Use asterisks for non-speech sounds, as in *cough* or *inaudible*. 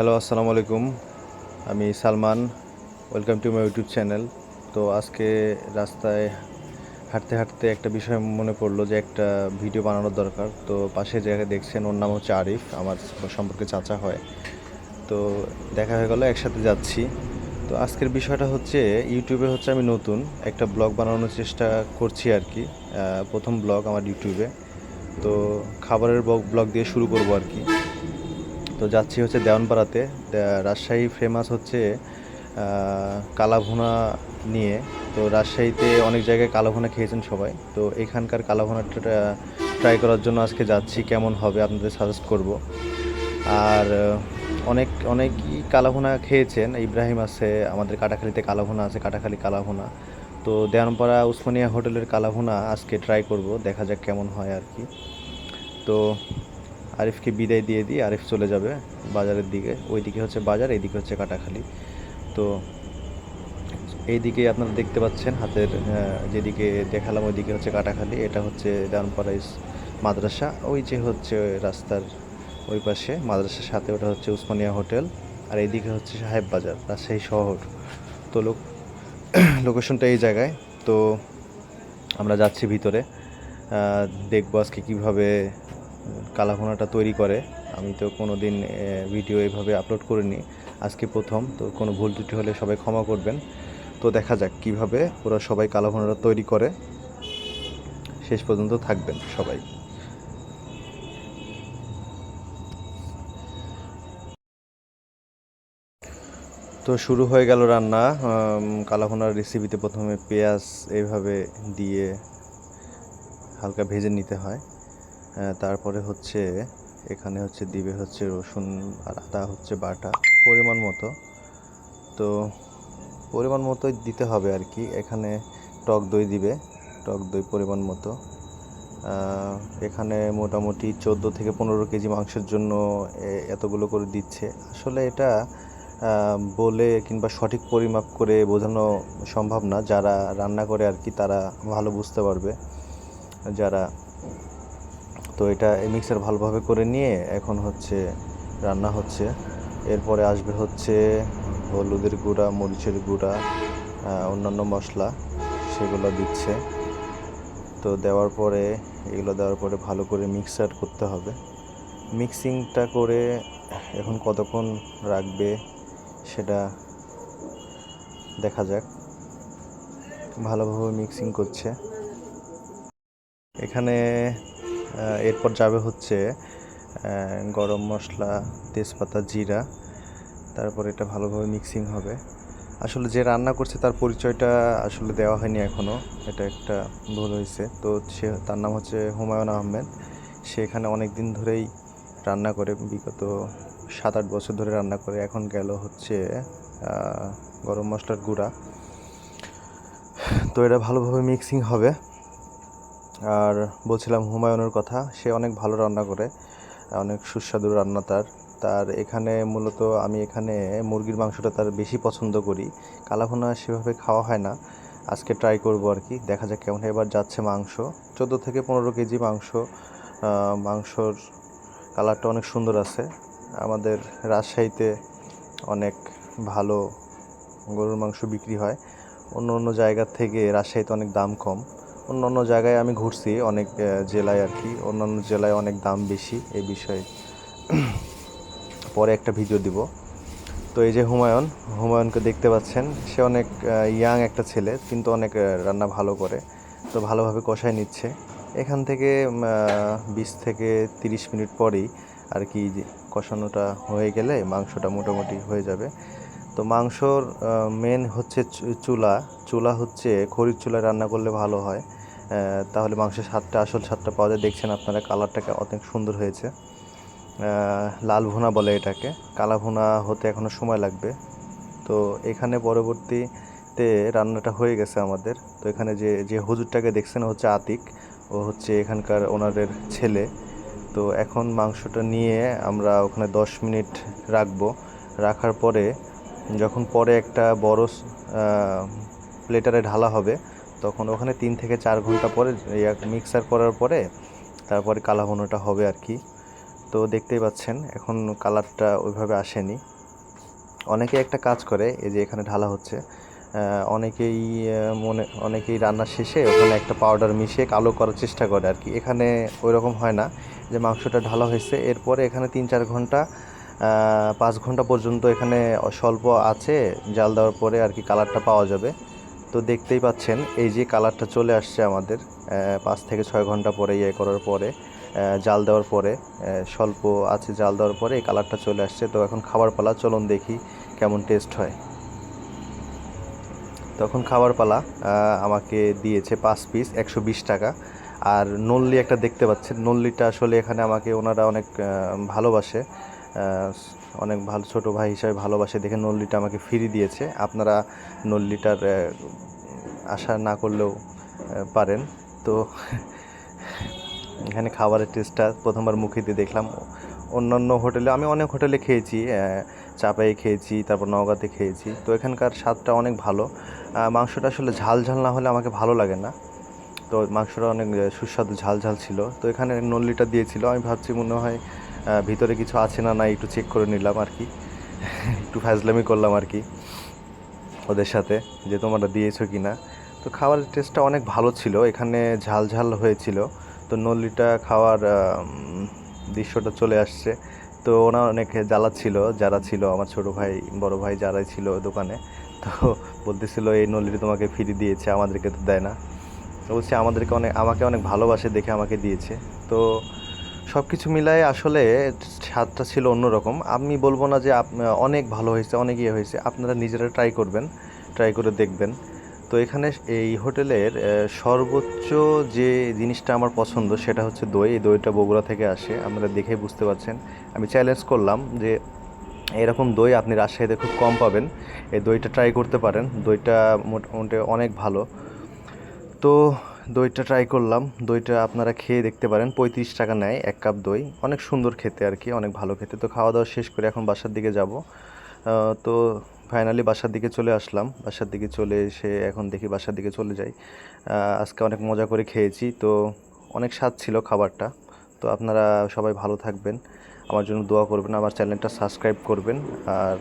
Hello, আসসালামু আলাইকুম। আমি Salman, welcome to my YouTube channel. তো আজকে রাস্তায় হাঁটতে হাঁটতে একটা বিষয় মনে পড়ল যে একটা ভিডিও বানানোর দরকার। তো পাশে জায়গায় দেখছেন, ওর নাম হচ্ছে আরিফ, আমার সম্পর্কে চাচা হয়। তো দেখা হয়ে গেল, একসাথে যাচ্ছি। তো আজকের বিষয়টা হচ্ছে, ইউটিউবে হচ্ছে আমি নতুন, একটা ব্লগ বানানোর চেষ্টা করছি আর কি। প্রথম ব্লগ আমার ইউটিউবে। তো খাবারের ব্লগ দিয়ে শুরু করব আর কি। তো যাচ্ছি হচ্ছে দেওয়ানপাড়াতে। রাজশাহী ফেমাস হচ্ছে কালাভুনা নিয়ে। তো রাজশাহীতে অনেক জায়গায় কালাভুনা খেয়েছেন সবাই। তো এখানকার কালাভুনাটা ট্রাই করার জন্য আজকে যাচ্ছি, কেমন হবে আপনাদের সাজেস্ট করব। আর অনেক, অনেকই কালাভুনা খেয়েছেন। ইব্রাহিম আছে, আমাদের কাটাখালিতে কালাভুনা আছে, কাটাখালি কালাভুনা। তো দেওয়ানপাড়া উসমানিয়া হোটেলের কালাভুনা আজকে ট্রাই করব, দেখা যাক কেমন হয় আর কি। তো আরিফকে বিদায় দিয়ে দিই আরিফ চলে যাবে বাজারের দিকে। ওইদিকে হচ্ছে বাজার, এইদিকে হচ্ছে কাটাখালি। তো এইদিকে আপনারা দেখতে পাচ্ছেন হাতের যেদিকে দেখালাম ওইদিকে হচ্ছে কাটাখালি, এটা হচ্ছে দেওয়ানপাড়া ইস- মাদ্রাসা। ওই যে হচ্ছে রাস্তার ওই পাশে মাদ্রাসার সাথে ওটা হচ্ছে উসমানিয়া হোটেল আর এইদিকে হচ্ছে সাহেব বাজার, রাজশাহী শহর। তো লোক, লোকেশনটা এই জায়গায়। তো আমরা যাচ্ছি ভিতরে দেখব আজকে কীভাবে কালাভুনাটা তৈরি করে। আমি তো কোনো দিন ভিডিও এইভাবে আপলোড করিনি। আজকে প্রথম, তো কোনো ভুল ত্রুটি হলে সবাই ক্ষমা করবেন। তো দেখা যাক কীভাবে ওরা সবাই কালাভুনাটা তৈরি করে। শেষ পর্যন্ত থাকবেন সবাই। তো শুরু হয়ে গেল রান্না। কালাভুনার রেসিপিতে প্রথমে পেঁয়াজ এইভাবে দিয়ে হালকা ভেজে নিতে হয়। তারপরে হচ্ছে এখানে হচ্ছে দিবে হচ্ছে রসুন আর আদা হচ্ছে বাটা, পরিমাণ মতো। তো পরিমাণ মতোই দিতে হবে আর কি। এখানে টক দই দিবে, টক দই পরিমাণ মতো। এখানে মোটামুটি চোদ্দ থেকে পনেরো কেজি মাংসের জন্য এতগুলো করে দিচ্ছে। আসলে এটা বলে কিংবা সঠিক পরিমাপ করে বোঝানো সম্ভব না। যারা রান্না করে আর কি, তারা ভালো বুঝতে পারবে। যারা তো এটা মিক্সার ভালোভাবে করে নিয়ে এখন হচ্ছে রান্না হচ্ছে। এরপরে আসবে হচ্ছে হলুদের গুঁড়া, মরিচের গুঁড়া অন্যান্য মশলা, সেগুলো দিচ্ছে। তো দেওয়ার পরে, এগুলো দেওয়ার পরে ভালো করে মিক্সার করতে হবে। মিক্সিংটা করে এখন কতক্ষণ রাখবে সেটা দেখা যাক। ভালোভাবে মিক্সিং করছে। এখানে এরপর যাবে হচ্ছে গরম মশলা, তেজপাতা, জিরা, তারপর এটা ভালোভাবে মিক্সিং হবে। আসলে যে রান্না করছে তার পরিচয়টা আসলে দেওয়া হয়নি এখনও এটা একটা ভুল হয়েছে। তো সে, তার নাম হচ্ছে হুমায়ুন আহমেদ। সে এখানে অনেক দিন ধরেই রান্না করে, বিগত সাত আট বছর ধরে রান্না করে। এখন গেল হচ্ছে গরম মশলার গুঁড়া। তো এটা ভালোভাবে মিক্সিং হবে। আর বলছিলাম হুমায়ুনের কথা, সে অনেক ভালো রান্না করে, অনেক সুস্বাদু রান্না তার। তার এখানে মূলত আমি এখানে মুরগির মাংসটা তার বেশি পছন্দ করি। কালাভুনা সেভাবে খাওয়া হয় না, আজকে ট্রাই করব আর কি, দেখা যাক কেমন এবার যাচ্ছে মাংস, চোদ্দ থেকে পনেরো কেজি মাংস মাংসর কালারটা অনেক সুন্দর আছে। আমাদের রাজশাহীতে অনেক ভালো গরুর মাংস বিক্রি হয়। অন্য অন্য জায়গার থেকে রাজশাহীতে অনেক দাম কম। অন্য অন্য জায়গায় আমি ঘুরছি, অনেক জেলায় আর কি। অন্যান্য জেলায় অনেক দাম বেশি এই বিষয়ে। *clears throat* পরে একটা ভিডিও দিব। তো এই যে হুমায়ুন, হুমায়ুনকে দেখতে পাচ্ছেন, সে অনেক ইয়াং একটা ছেলে, কিন্তু অনেক রান্না ভালো করে, তো ভালোভাবে কষায় নিচ্ছে। এখান থেকে বিশ থেকে তিরিশ মিনিট পরেই আর কি কষানোটা হয়ে গেলে মাংসটা মোটামুটি হয়ে যাবে। তো মাংসর মেন হচ্ছে চুলা। চুলা হচ্ছে খড়ির চুলায় রান্না করলে ভালো হয়। তাহলে মাংসের স্বাদটা, আসল স্বাদটা পাওয়া যায়। দেখছেন আপনারা কালারটা অনেক সুন্দর হয়েছে। লাল ভুনা বলে এটাকে। কালা ভুনা হতে এখনও সময় লাগবে। তো এখানে পরবর্তীতে রান্নাটা হয়ে গেছে আমাদের। তো এখানে যে যে হুজুরটাকে দেখছেন হচ্ছে আতিক। ও হচ্ছে এখানকার ওনাদের ছেলে। তো এখন মাংসটা নিয়ে আমরা ওখানে দশ মিনিট রাখব। রাখার পরে যখন পরে একটা বড় প্লেটারে ঢালা হবে তখন ওখানে তিন থেকে চার ঘণ্টা পরে মিক্সার করার পরে তারপরে কালা কালাভুনাটা হবে আর কি। তো দেখতেই পাচ্ছেন, এখন কালারটা ওইভাবে আসেনি। অনেকে একটা কাজ করে, এই যে এখানে ঢালা হচ্ছে অনেকেই মনে, অনেকেই রান্না শেষে ওখানে একটা পাউডার মিশিয়ে কালো করার চেষ্টা করে আর কি। এখানে ওই রকম হয় না যে মাংসটা ঢালা হয়েছে, এরপরে এখানে তিন চার ঘণ্টা পাঁচ ঘণ্টা পর্যন্ত এখানে স্বল্প আছে, জাল দেওয়ার পরে আর কি কালারটা পাওয়া যাবে। তো দেখতেই পাচ্ছেন, এই যে কালারটা চলে আসছে আমাদের পাঁচ থেকে ছয় ঘণ্টা পরে ইয়ে করার পরে জাল দেওয়ার পরে স্বল্প আছে জাল দেওয়ার পরে এই কালারটা চলে আসছে। তো এখন খাবার পালা, চলুন দেখি কেমন টেস্ট হয়। তখন খাবার পালা আমাকে দিয়েছে পাঁচ পিস, একশো বিশ টাকা। আর নল্লি একটা দেখতে পাচ্ছেন, নল্লিটা আসলে এখানে আমাকে ওনারা অনেক ভালোবাসে। অনেক ভালো ছোট ভাই হিসাবে ভালোবাসে, দেখে নল্লিটা আমাকে ফ্রি দিয়েছে। আপনারা নল্লিটার আশা না করলেও পারেন। তো এখানে খাবারের টেস্টটা প্রথমবার মুখে দিয়ে দেখলাম। অন্যান্য হোটেলে, আমি অনেক হোটেলে খেয়েছি চাপাই খেয়েছি, তারপর নওগাঁতে খেয়েছি। তো এখানকার স্বাদটা অনেক ভালো। মাংসটা আসলে ঝাল ঝাল না হলে আমাকে ভালো লাগে না। তো মাংসটা অনেক সুস্বাদু ঝাল ঝাল ছিল। তো এখানে নল্লিটা দিয়েছিল। আমি ভাবছি মনে হয় ভিতরে কিছু আছে না না একটু চেক করে নিলাম আর কি। *laughs* একটু ফাজলামি করলাম আর কি ওদের সাথে যে তোমরা দিয়েছ কি না তো খাওয়ার টেস্টটা অনেক ভালো ছিল, এখানে ঝাল ঝাল হয়েছিল। তো নল্লিটা খাওয়ার দৃশ্যটা চলে আসছে। তো ওনা অনেক জ্বালাচ্ছিল, যারা ছিল আমার ছোট ভাই, বড় ভাই যারাই ছিল দোকানে। তো বলতেছিল, এই নল্লিটা তোমাকে ফ্রি দিয়েছে, আমাদেরকে তো দেয় না। বলছে, আমাদেরকে অনেক, আমাকে অনেক ভালোবাসে দেখে আমাকে দিয়েছে। তো সব কিছু মিলায়ে আসলে স্বাদটা ছিল অন্যরকম। আমি বলব না যে অনেক ভালো হয়েছে, অনেক ইয়ে হয়েছে। আপনারা নিজেরা ট্রাই করবেন ট্রাই করে দেখবেন। তো এখানে এই হোটেলের সর্বোচ্চ যে জিনিসটা আমার পছন্দ সেটা হচ্ছে দই। এই দইটা বগুড়া থেকে আসে, আপনারা দেখেই বুঝতে পারছেন। আমি চ্যালেঞ্জ করলাম যে এরকম দই আপনি রাজশাহীতে খুব কম পাবেন। এই দইটা ট্রাই করতে পারেন, দইটা মোটামুটি অনেক ভালো। তো দইটা ট্রাই করলাম। দইটা আপনারা খেয়ে দেখতে পারেন। পঁয়ত্রিশ টাকা নেয়, এক কাপ দই। অনেক সুন্দর খেতে আর কি, অনেক ভালো খেতে। তো খাওয়া দাওয়া শেষ করে এখন বাসার দিকে যাব। তো ফাইনালি বাসার দিকে চলে আসলাম। বাসার দিকে চলে এসে এখন দেখি বাসার দিকে চলে যাই। আজকে অনেক মজা করে খেয়েছি। তো অনেক স্বাদ ছিল খাবারটা। তো আপনারা সবাই ভালো থাকবেন। আমার জন্য দোয়া করবেন। আমার চ্যানেলটা সাবস্ক্রাইব করবেন। আর